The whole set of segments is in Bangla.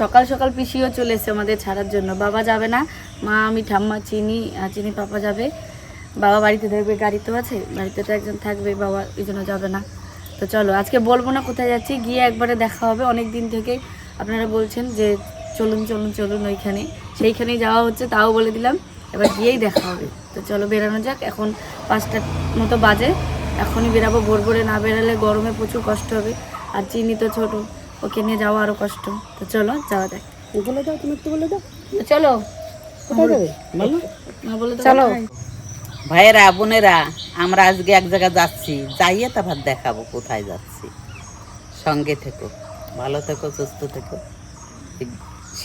সকাল সকাল পিসিও চলে এসেছে আমাদের ছাড়ার জন্য। বাবা যাবে না, মা, আমি, ঠাম্মা, চিনি চিনি পাপা যাবে। বাবা বাড়িতে থাকবে, গাড়ি তো আছে, বাড়িতে তো একজন থাকবে, বাবা এই জন্য যাবে না। তো চলো, আজকে বলব না কোথায় যাচ্ছি, গিয়ে একবারে দেখা হবে। অনেক দিন থেকে আপনারা বলছেন যে চলুন চলুন চলুন ওইখানে। সেইখানেই যাওয়া হচ্ছে, তাও বলে দিলাম। এবার গিয়েই দেখা হবে। তো চলো বেরানো যাক এখন পাঁচটার মতো বাজে। এখনই বেরাবো ভোর ভোরে না বেরালে গরমে প্রচুর কষ্ট হবে। আর চিনি তো ছোট ওকে নিয়ে যাওয়া আরও কষ্ট। তো চলো যাওয়া যাক। বলে দাও তুমি একটু বলে দাও। চলো। কোথায় যাবে? বলো না বলে তো চলো। ভাইয়েরা বোনেরা আমরা আজকে এক জায়গায় যাচ্ছি। যাইয়ে তারপর দেখাবো কোথায় যাচ্ছি। সঙ্গে থেকো ভালো থেকো সুস্থ থেকো।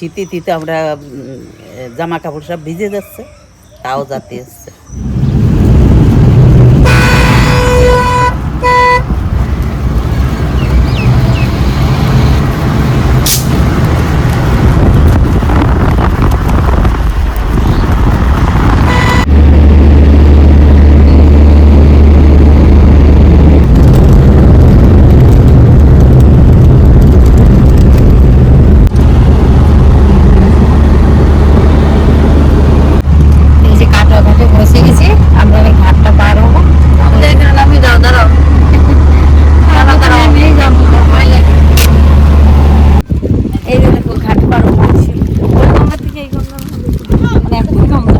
এই তিতে আমরা জামা কাপড় সব ভিজে যাচ্ছে তাও যাতে এসছে এই যে কাটা ঘাটে বসে গেছি আমরা ওই ঘাটটা পার হব আমাদের এখানে নামিয়ে দাও দাঁড়াও দাঁড়াও দাঁড়াও নিয়ে যাব ভয় লাগে। এই যে দেখো ঘাট পার হচ্ছি ওই গঙ্গা থেকে এই গঙ্গা মানে এখন কম না।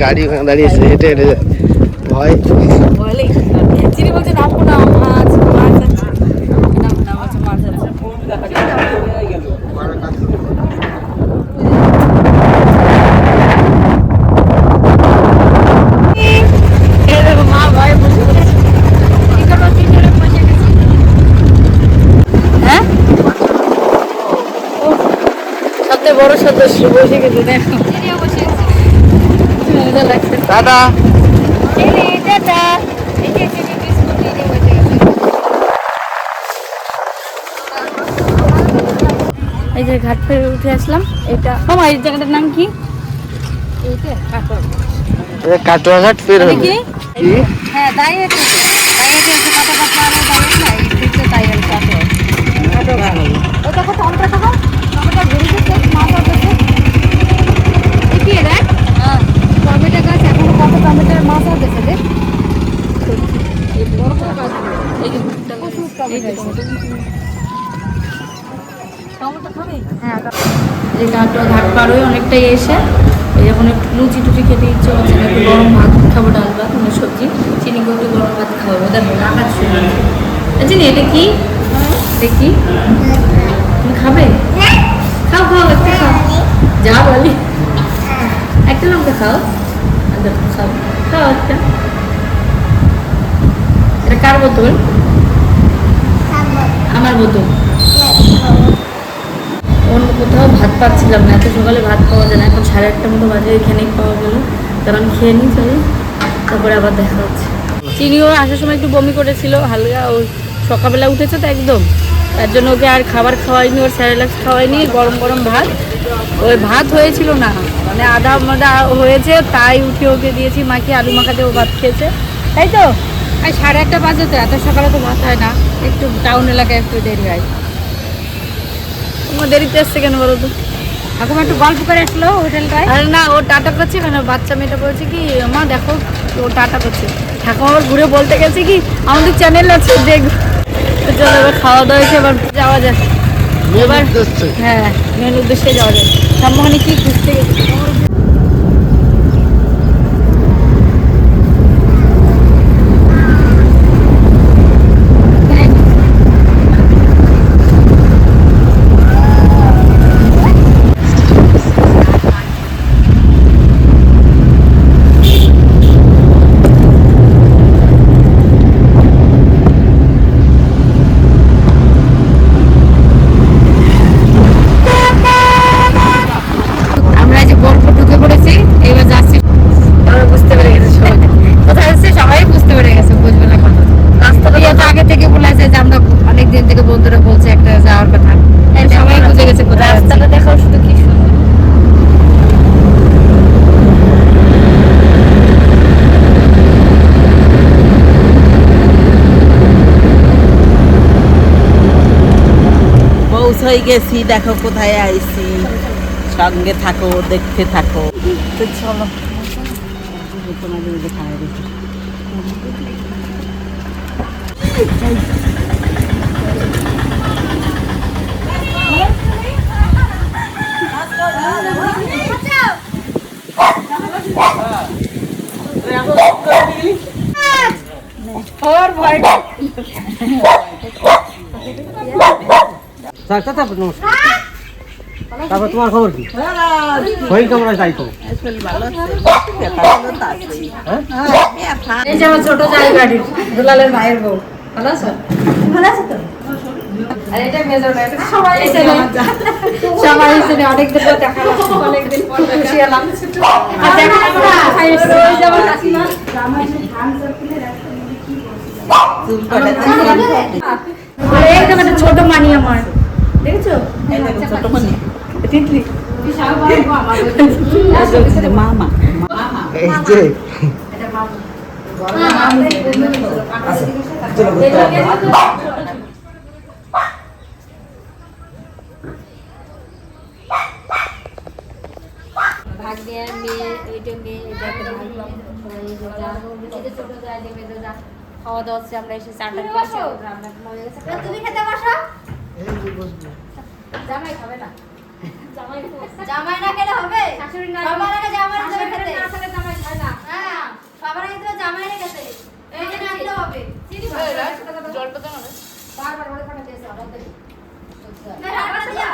গাড়ি ওখানে দাঁড়িয়েছে হেঁটে হেঁটে ভয় চিনি বলছে নামবো না মাছ। হ্যাঁ? বড় সদস্য বসে গেছে, দেখো। টাটা এই যে ঘাট ফেরে উঠে আসলাম। এটা মামা এই জায়গাটার নাম কি? কাটোয়া ঘাট ফের কি? হ্যাঁ একটু কথা কথা আরও তাই আছে না একটু তাই আছে কাটো কাটো ভালো ও দেখো টমেটো দেখো টমেটো ঘুরে গেছে মাছ আছে কি রে হ্যাঁ টমেটো গাছ এখন কত টমেটোর মাছ আছে রে এই যে হ্যাঁ এই ঘাট হয়ে অনেকটাই এসে এই একটু লুচি টুচি খেতে ইচ্ছে হচ্ছে না একটু গরম ভাত খাব ডাল ভাত মানে সবজি চিনি করে গরম ভাত খাব দেখো চিনি এটা কি এটা কি খাবে খাও খাও একটা খাও যা বলি একটা লঙ্কা খাও আচ্ছা, খাও খাও একটা কার বোতল? আমার বোতল। অন্য কোথাও ভাত পাচ্ছিলাম না, এত সকালে ভাত পাওয়া যায় না, এখন সাড়ে আটটার মতো বাজে, এখানেই পাওয়া গেল। কারণ খেয়ে নিই চলে। তারপরে আবার দেখা হচ্ছে। চিনিও আসার সময় একটু বমি করেছিল, হালকা ও সকালবেলা উঠেছে তো একদম। তার জন্য ওকে আর খাবার খাওয়াইনি, ওর স্যারেলাক্স খাওয়াইনি, গরম গরম ভাত। ওই ভাত হয়েছিল না মানে আধা মাদা হয়েছে, তাই উঠে ওকে দিয়েছি, মাকে আলু মাখাতে ও ভাত খেয়েছে। তাই তো? আর সাড়ে আটটা বাজে তো এত সকালে তো ভাত হয় না। একটু টাউন এলাকায় একটু দেরি হয়। তোমার দেরিতে আসছে কেন বলো তো? এখন একটু গল্প করে আসলো হোটেলটায়। আরে না ও টাটা করছে কেন? বাচ্চা মেয়েটা বলছে কি মা দেখো ও টাটা করছে। ঠাকুমা আবার ঘুরে বলতে গেছে কি আমাদের চ্যানেল আছে দেখব চলো এবার খাওয়া দাওয়া হয়েছে এবার যাওয়া যায় এবার হ্যাঁ মেন উদ্দেশ্যে যাওয়া যায় সামনে কি ঘুরতে গেছে? হয়ে গেছি দেখো কোথায় আইছি। সঙ্গে থাকো দেখতে থাকো। চলো। যে খাওয়া দিচ্ছি। তারপর তোমার খবর কি? তো। হ্যাঁ ছোট জায়গা গাড়ির দুলালের ভাইয়ের বউ। ভালো আছো? ভালো আছো তো? আর এটা মেজর সবাই এসে সবাই এসে অনেকদিন পর দেখা হলো। অনেকদিন পর খুশি হলাম। আর দেখা আমরা খাই এসে ওই যে আমার কাকিমা। চুল কাটাতে আর এই যে একটা ছোট মানি আমার। দেখেছ? এই দেখো ছোট মনি তিতলি। মামা এই যে। ভাগ দেয় মেয়ে ওইটা মেয়ে এটাকে ছোট যা। খাওয়া দাওয়া হচ্ছে আমরা এসে চাটা করেছি রান্না হয়ে গেছে তুমি খেতে বসো। জামাই খাবে না। জামাই জামাই না খেলে হবে? শাশুড়ি না সবার আগে জামাই শাশুড়ি খেতে না খেলে জামাই খায় না। হ্যাঁ সবার আগে তো জামাই রেখেছে এই যে রাখতে হবে। জল পাতা বারবার বলে ফাটাতে এসে অর্ডার দেবে না,